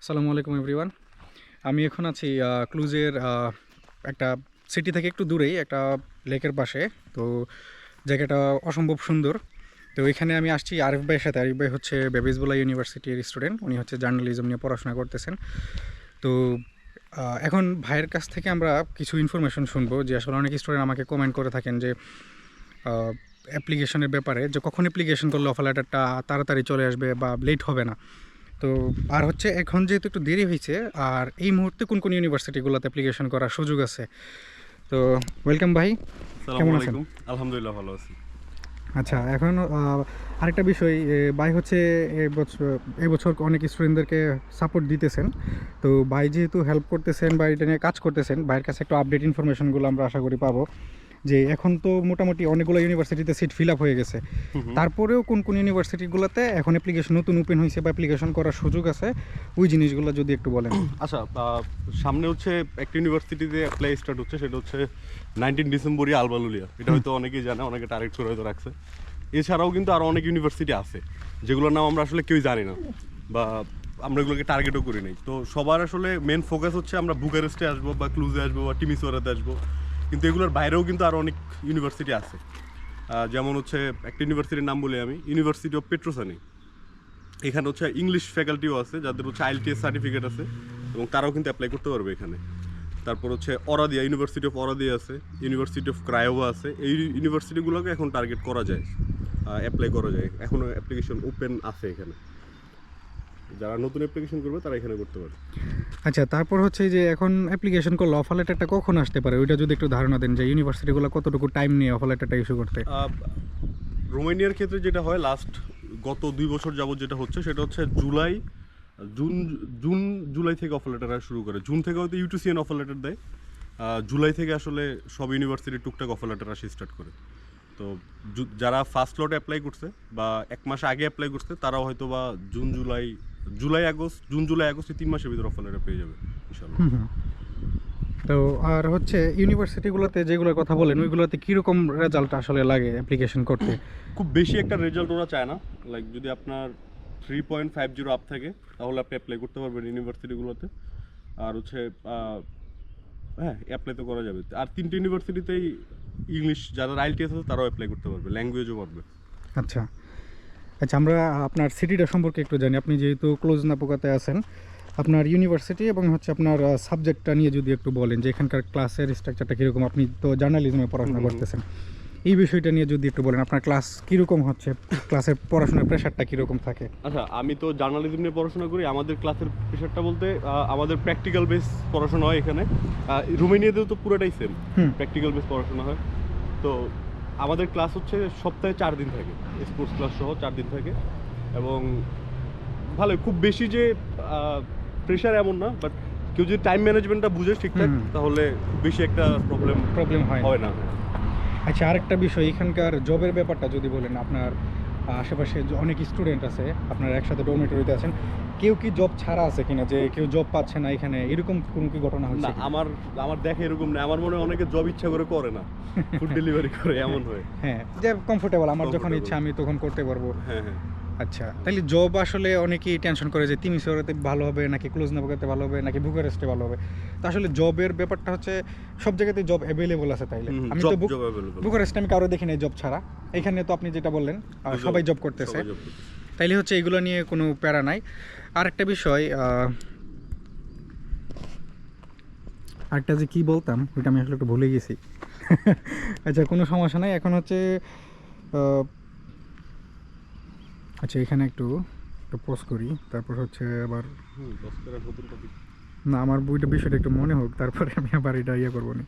আসসালামু আলাইকুম এভরিওয়ান আমি এখন আছি ক্লুজের একটা সিটি থেকে একটু দূরেই, একটা লেকের পাশে। তো জায়গাটা অসম্ভব সুন্দর। তো এখানে আমি আসছি আরিফ ভাইয়ের সাথে। আরিফ ভাই হচ্ছে বেবিজবোলা ইউনিভার্সিটির স্টুডেন্ট উনি হচ্ছে জার্নালিজম নিয়ে পড়াশোনা করতেছেন। তো এখন ভাইয়ের কাছ থেকে আমরা কিছু ইনফরমেশন শুনব যে আসলে অনেক স্টুডেন্ট আমাকে কমেন্ট করে থাকেন যে অ্যাপ্লিকেশনের ব্যাপারে, যে কখন অ্যাপ্লিকেশন করলে অফার লেটারটা তাড়াতাড়ি চলে আসবে বা লেট হবে না। তো আর হচ্ছে এখন যেহেতু একটু দেরি হয়েছে আর এই মুহূর্তে কোন কোন ইউনিভার্সিটিগুলোতে অ্যাপ্লিকেশন করার সুযোগ আছে? তো ওয়েলকাম ভাই। কেমন আছেন? আলহামদুলিল্লাহ ভালো আছি। আচ্ছা এখন আরেকটা বিষয় ভাই হচ্ছে এবছর এবছর অনেক স্টুডেন্টদেরকে সাপোর্ট দিতেছেন। তো ভাই যেহেতু হেল্প করতেছেন বা এটা নিয়ে কাজ করতেছেন ভাইয়ের কাছে একটু আপডেট ইনফরমেশনগুলো আমরা আশা করি পাবো। যে এখন তো মোটামুটি অনেকগুলো ইউনিভার্সিটিতে সিট ফিল আপ হয়ে গেছে। তারপরেও কোন কোন ইউনিভার্সিটিগুলোতে এখন অ্যাপ্লিকেশন নতুন ওপেন হয়েছে বা অ্যাপ্লিকেশন করার সুযোগ আছে ওই জিনিসগুলো যদি একটু বলেন। আচ্ছা সামনে হচ্ছে একটা ইউনিভার্সিটিতে অ্যাপ্লাই স্টার্ট হচ্ছে সেটা হচ্ছে নাইনটিন ডিসেম্বরই আলবালুলিয়া। এটা হয়তো অনেকেই জানে অনেকে টার্গেট করে হয়তো রাখছে। এছাড়াও কিন্তু আরও অনেক ইউনিভার্সিটি আছে যেগুলোর নাম আমরা আসলে কেউই জানি না বা আমরা এগুলোকে টার্গেটও করি নাই। তো সবার আসলে মেন ফোকাস হচ্ছে আমরা বুকারেস্টে আসব বা ক্লুজে আসব বা টিমিসোরাতে আসব। কিন্তু এগুলোর বাইরেও কিন্তু আরও অনেক ইউনিভার্সিটি আছে। যেমন হচ্ছে একটা ইউনিভার্সিটির নাম বলি আমি ইউনিভার্সিটি অফ পেট্রোসানি এখানে হচ্ছে ইংলিশ ফ্যাকাল্টিও আছে, যাদের হচ্ছে আইএলটিএস সার্টিফিকেট আছে এবং তারাও কিন্তু অ্যাপ্লাই করতে পারবে এখানে। তারপর হচ্ছে অরাদিয়া ইউনিভার্সিটি অফ অরাদিয়া আছে ইউনিভার্সিটি অফ ক্রায়োভা আছে। এই ইউনিভার্সিটিগুলোকে এখন টার্গেট করা যায় অ্যাপ্লাই করা যায়। এখনও অ্যাপ্লিকেশন ওপেন আছে এখানে। যারা নতুন অ্যাপ্লিকেশন করবে তারা এখানে করতে পারে। আচ্ছা তারপর হচ্ছে যে এখন অ্যাপ্লিকেশন করলে অফার লেটারটা কখন আসতে পারে? ওইটা যদি একটু ধারণা দেন যে ইউনিভার্সিটিগুলো কতটুকু টাইম নিয়ে অফার লেটারটা ইস্যু করতে? রোমানিয়ার ক্ষেত্রে যেটা হয় লাস্ট গত দুই বছর যাবত যেটা হচ্ছে সেটা হচ্ছে জুলাই জুন জুন জুলাই থেকে অফার লেটার শুরু করে। জুন থেকে হয়তো ইউটিসিএন অফার লেটার দেয়। জুলাই থেকে আসলে সব ইউনিভার্সিটি টুকটাক অফার লেটার আসে স্টার্ট করে। তো যারা ফার্স্ট লটে অ্যাপ্লাই করছে বা এক মাস আগে অ্যাপ্লাই করছে তারাও হয়তো বা June July July August June July August এই তিন মাসের ভিতরে অফার লেটার পেয়ে যাবে ইনশাল্লাহ। তো আর হচ্ছে ইউনিভার্সিটিগুলোতে যেগুলোর কথা বলেন ওইগুলোতে কীরকম রেজাল্ট আসলে লাগে অ্যাপ্লিকেশন করতে? খুব বেশি একটা রেজাল্ট ওরা চায় না। লাইক যদি আপনার three point five zero up থাকে তাহলে আপনি অ্যাপ্লাই করতে পারবেন ইউনিভার্সিটিগুলোতে। আর হচ্ছে হ্যাঁ অ্যাপ্লাই তো করা যাবে। আর তিনটে ইউনিভার্সিটিতেই ইংলিশ যারা আইএলটিএস আছে তারাও অ্যাপ্লাই করতে পারবে ল্যাঙ্গুয়েজও পারবে। আচ্ছা। আচ্ছা আমরা আপনার সিটিটা সম্পর্কে একটু জানি। আপনি যেহেতু ক্লোজ নাপোকাতে আছেন আপনার ইউনিভার্সিটি এবং হচ্ছে আপনার সাবজেক্টটা নিয়ে যদি একটু বলেন যে এখানকার ক্লাসের স্ট্রাকচারটা কীরকম আপনি তো জার্নালিজমে পড়াশোনা করতেছেন। এই বিষয়টা নিয়ে যদি একটু বলেন আপনার ক্লাস কীরকম হচ্ছে? ক্লাসের পড়াশোনার প্রেশারটা কীরকম থাকে? আচ্ছা আমি তো জার্নালিজম নিয়ে পড়াশোনা করি। আমাদের ক্লাসের প্রেশারটা বলতে আমাদের প্র্যাকটিক্যাল বেস পড়াশোনা হয় এখানে। রোমেনিয়াতেও তো পুরোটাই সেম প্র্যাকটিক্যাল বেস পড়াশোনা হয়। তো আমাদের ক্লাস হচ্ছে সপ্তাহে চার দিন থাকে স্পোর্টস ক্লাস সহ চার দিন থাকে। এবং ভালো খুব বেশি যে প্রেশার এমন না বাট কেউ যদি টাইম ম্যানেজমেন্টটা বুঝে ঠিকঠাক তাহলে খুব বেশি একটা প্রবলেম প্রবলেম হয় না। হয় না। আচ্ছা আরেকটা বিষয় এখানকার জবের ব্যাপারটা যদি বলেন আপনার আশেপাশে অনেক স্টুডেন্ট আছে আপনার একসাথে ডোমেটরিতে আছেন কেউ কি জব ছাড়া আছে কিনা যে কেউ জব পাচ্ছে না এখানে? এরকম কোনো কি ঘটনা না হচ্ছে আমার আমার দেখে এরকম না। আমার মনে হয় অনেকে জব ইচ্ছা করে করে না। ফুড ডেলিভারি করে এমন হয়। হ্যাঁ যে কমফোর্টেবল আমার যখন ইচ্ছা আমি তখন করতে পারব। হ্যাঁ হ্যাঁ। আচ্ছা তাহলে জব আসলে অনেকেই টেনশন করে যে তিমি শহরেতে ভালো হবে নাকি ক্লোজ নাবগাতে ভালো হবে নাকি বুকারেস্টে ভালো হবে? তো আসলে জবের ব্যাপারটা হচ্ছে সব জায়গাতে জব অ্যাভেলেবল আছে তাইলে। আমি তো বুক- বুকারেস্টে আমি কারও দেখি নাই জব ছাড়া। এখানে তো আপনি যেটা বললেন সবাই জব করতেছে। তাইলে হচ্ছে এগুলো নিয়ে কোনো প্যারা নাই। আর একটা বিষয় আরেকটা যে কি বলতাম ওইটা আমি আসলে একটু ভুলে গেছি। আচ্ছা কোনো সমস্যা নাই। এখন হচ্ছে আচ্ছা এখানে একটু একটু পোস্ট করি। তারপর হচ্ছে আবার না আমার বইটা বিষয়টা একটু মনে হোক তারপরে আমি আবার এটা ইয়ে করব না।